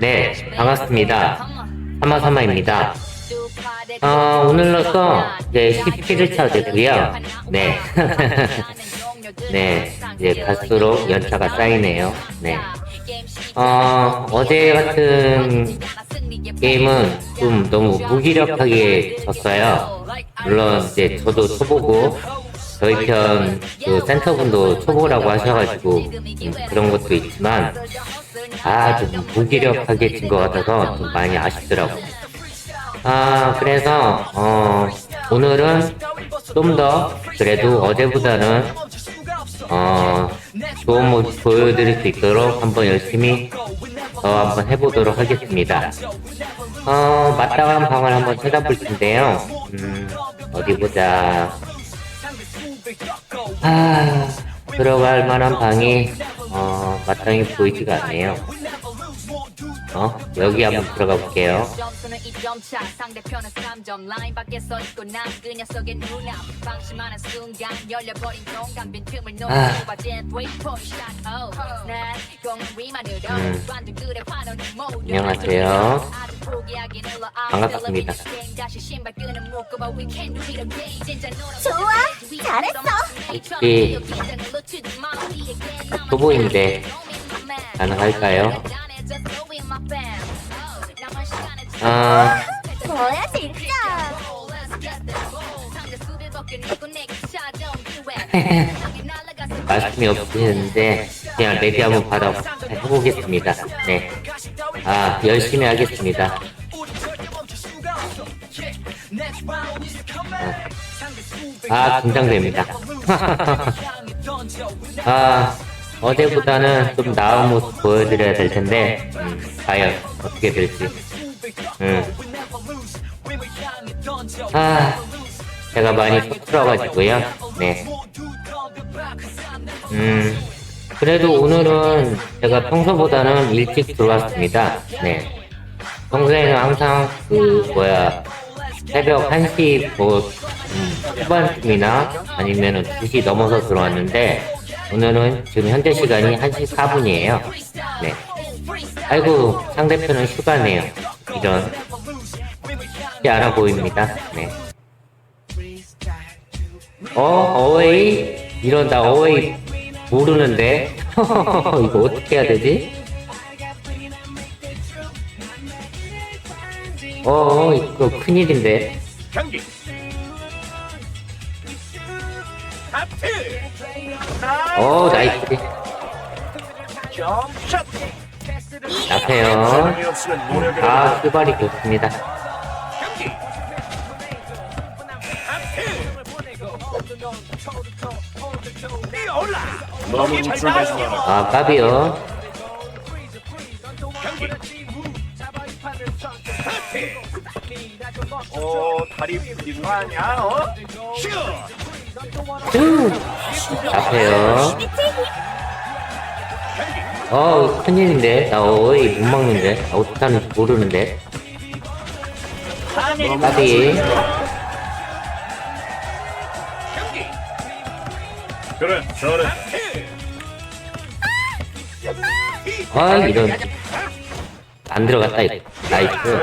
네, 반갑습니다. 사마사마입니다. 어, 오늘로써 이제 17일차 되고요. 네. 네, 이제 갈수록 연차가 쌓이네요. 네. 어, 어제 같은 게임은 좀 너무 무기력하게 졌어요. 물론 이제 저도 초보고 저희 편 그 센터분도 초보라고 하셔가지고 음, 그런 것도 있지만 아 좀 무기력하게 진 것 같아서 좀 많이 아쉽더라고요. 아 그래서 어 오늘은 좀 더 그래도 어제보다는 어 좋은 모습 보여드릴 수 있도록 한번 열심히 더 한번 해보도록 하겠습니다. 어 마땅한 방을 한번 찾아볼 텐데요. 음 어디 보자. 아 들어갈 만한 방이 어 마땅히 보이지가 않네요. 어 여기 한번 들어가 볼게요. 점수는 2점 차 상대편은 3점 라인 밖에 서 있고 난그 아. 노리고 빠진 3포인트 샷 oh. 위만으로 음. 안녕하세요. I 반갑습니다. 좋아, 잘했어. 혹시 초보인데 가능할까요? 아 뭐야 진짜 말씀이 없으셨는데 그냥 레디 한번 받아 해보겠습니다. 네. 아 열심히 하겠습니다. 아, 아 긴장됩니다. 아 어제보다는 좀 나은 모습 보여드려야 될 텐데 음, 과연 어떻게 될지. 음. 아 제가 많이 서툴어가지고요. 네. 음, 그래도 오늘은 제가 평소보다는 일찍 들어왔습니다. 네. 평소에는 항상 그, 뭐야, 새벽 1시 뭐, 음, 후반쯤이나 아니면은 2시 넘어서 들어왔는데, 오늘은 지금 현재 시간이 1시 4분이에요. 네. 아이고, 상대편은 휴가네요. 이런. 쉽지 않아 보입니다. 네. 어, 어웨이? 이런 나 어웨이 모르는데? 이거 어떻게 해야 되지? 어, 이거 큰일인데. 경기 어, 나이스. 점샷 나세요. 사람이 없으면 노력을 아, 수발이 좋습니다. 경기 뛰어올라 너무 우쭐대지 마 아, 까비요. 경기 어 다리 풀린 거 아니야 어? 슛 쭉! 나세요. 어, 큰일인데. 나 어웨이 못 막는데. 아, 어떻게 하는지 모르는데. 까비. 그래 잘해 아, 이런. 안 들어갔다. 이거. 나이스.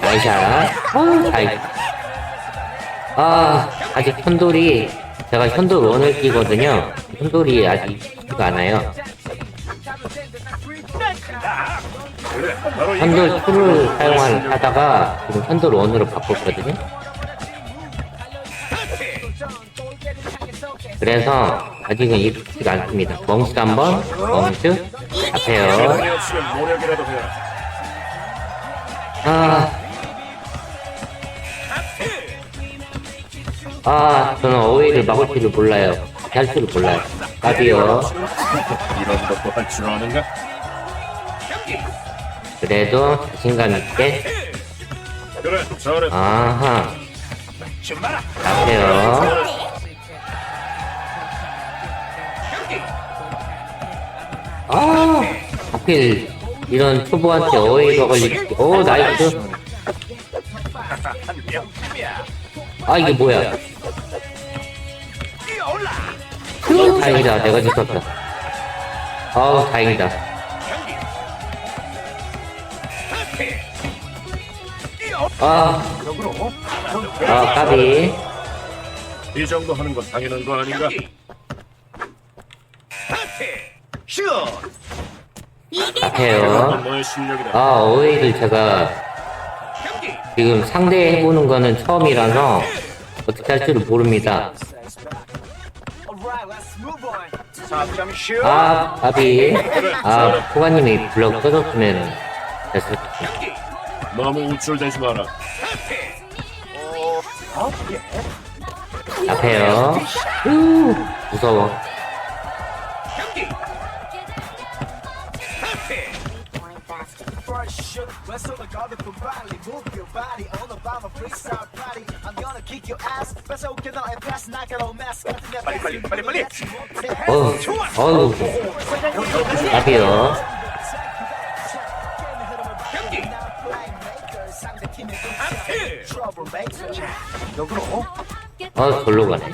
나이샷. 어, 다이. 아, 아직 현돌이, 제가 현돌 원을 끼거든요. 현돌이 아직 쉽지가 않아요. 현돌 이거야 2를 사용을 하다가 지금 현돌 원으로 바꿨거든요. 그래서 아직은 익숙지가 않습니다. 멍슛 한 번, 노력이라도 해라 아, 아, 저는 어웨이를 막을 줄을 몰라요. 할 줄을 몰라요. 까비요. 이런 것도 할 줄 아는가? 그래도 자신감 있게, 그래 잘해 아하, 잡혀요. 아, 하필 이런 초보한테 어웨이가 걸리지. 오, 나이스. 아, 이게 뭐야. 다행이다. 내가 지켰다. 아우, 다행이다. 아, 역으로. 아, 까비. 이 정도 하는 건 당연한 거 아닌가? 너의 실력이다. 아, 어웨이를 제가 지금 상대해보는 거는 처음이라서 어떻게 할 줄을 모릅니다. 아, 까비. 아, 포가님이 블럭 떠줬으면 됐을 텐데. 너무 우쭐대지 마라. 어, 어, 예. 앞에요. 우, 무서워. Garbage from Bradley. Move your body on the bomb freestyle party. I'm gonna kick your ass. 뺏어 오게 너의 패스 나가로 mask 같은 내 빨리, 빨리, 빨리, 빨리. 어우, 어우. 역으로. 어, 절로 가네.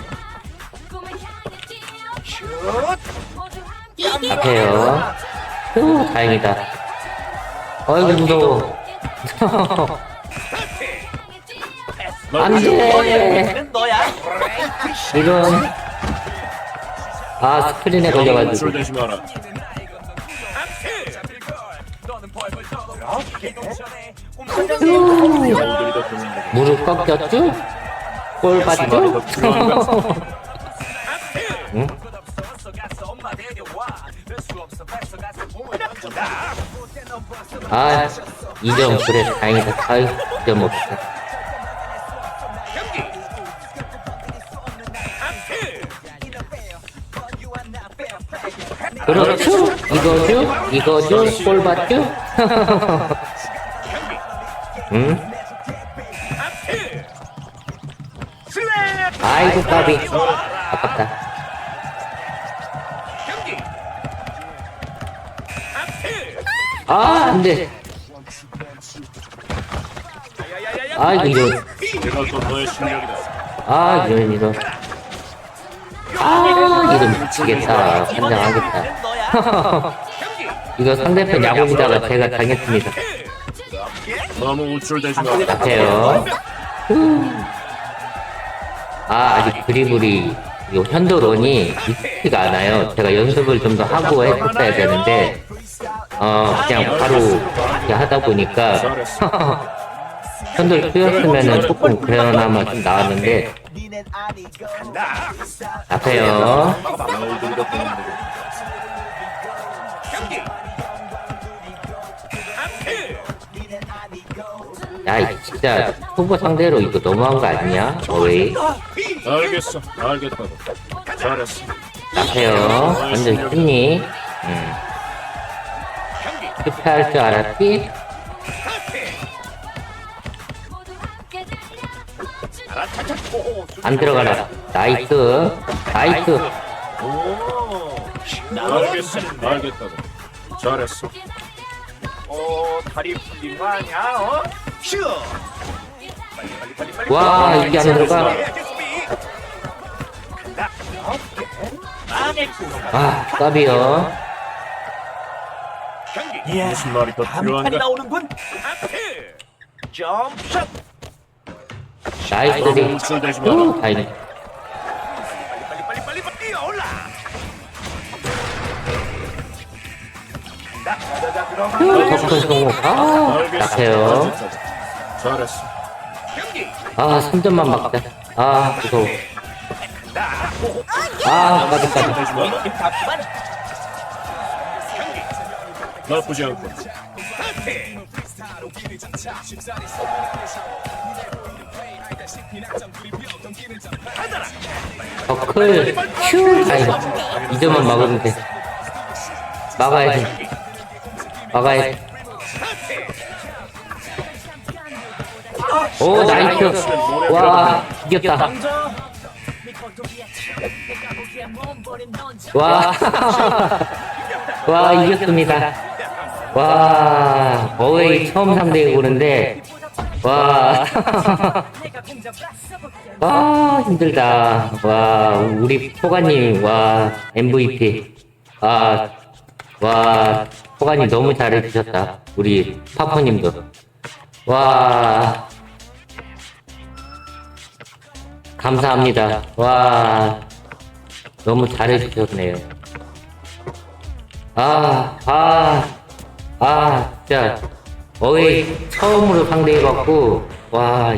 슛. 앞에요. 후, 다행이다. 어이구, 무서워. 안 돼! 너야. 아, 스크린에 걸려가지고. 무릎 꺾였죠? 골 봤죠? 응? 아, 2점 그래 다행이다. 아이, 2점 없어. 그렇죠? 이거죠? 이거죠? 골 봤죠? 응? 아이고 까비 아 안 돼. 아이고 이런 이건 또 너의 실력이다. 아 이런 이런 아 이런 미치겠다. 판정하겠다. 이거 상대편 야구기다가 제가 당했습니다. 너무 우쭐대지 마라. 앞에요. 아 아직 드리블이 이 현도론이 익히지가 않아요. 제가 연습을 좀 더 하고 했었어야 되는데 어 그냥 바로 이렇게 하다 보니까 현도를 쓰였으면은 조금 그나마 좀 나왔는데 앞에요. 야이 진짜 후보 상대로 이거 너무한 거 아니냐 어웨이 알겠어. 알겠다고. 잘했어. 앞에요 완전 힘니 음. 실패할 줄 알았지? 안 들어가라 나이스 나이스 오. 알겠어. 알겠다고. 잘했어. 어, 다리 풀린 거 아니야? 어? 슛. 빨리, 빨리, 빨리, 빨리. 와 이게 안 들어가 아 까비요 무슨 말이 더 필요한가? 나오는군. 점샷. 나이스 리. 후 다행이 빨리, 뛰어올라. 덕분 성공 아 알겠어. 약해요 아직까지. 잘했어. 아 3점만 막자 아 무서워 아 까비 까비 우쭐대지 마라. 나쁘지 않고. 버클 큐. 다행이다 2점만 막으면 돼. 막아야지 막아야지 오 나이스. 와 이겼다. 와, 와 이겼습니다 와 어웨이 처음 상대해 보는데 와, 와 힘들다 와 우리 포가님 와 MVP 아, 아와 호간이 너무 잘해주셨다. 우리 파퍼님도. 와. 감사합니다. 와. 너무 잘해주셨네요. 아, 아, 아, 진짜. 어웨이 처음으로 상대해봤고, 와.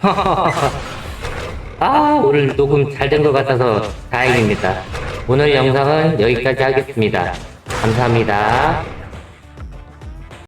아, 오늘 녹음 잘 된 것 같아서 다행입니다. 오늘 영상은 여기까지 하겠습니다. 감사합니다.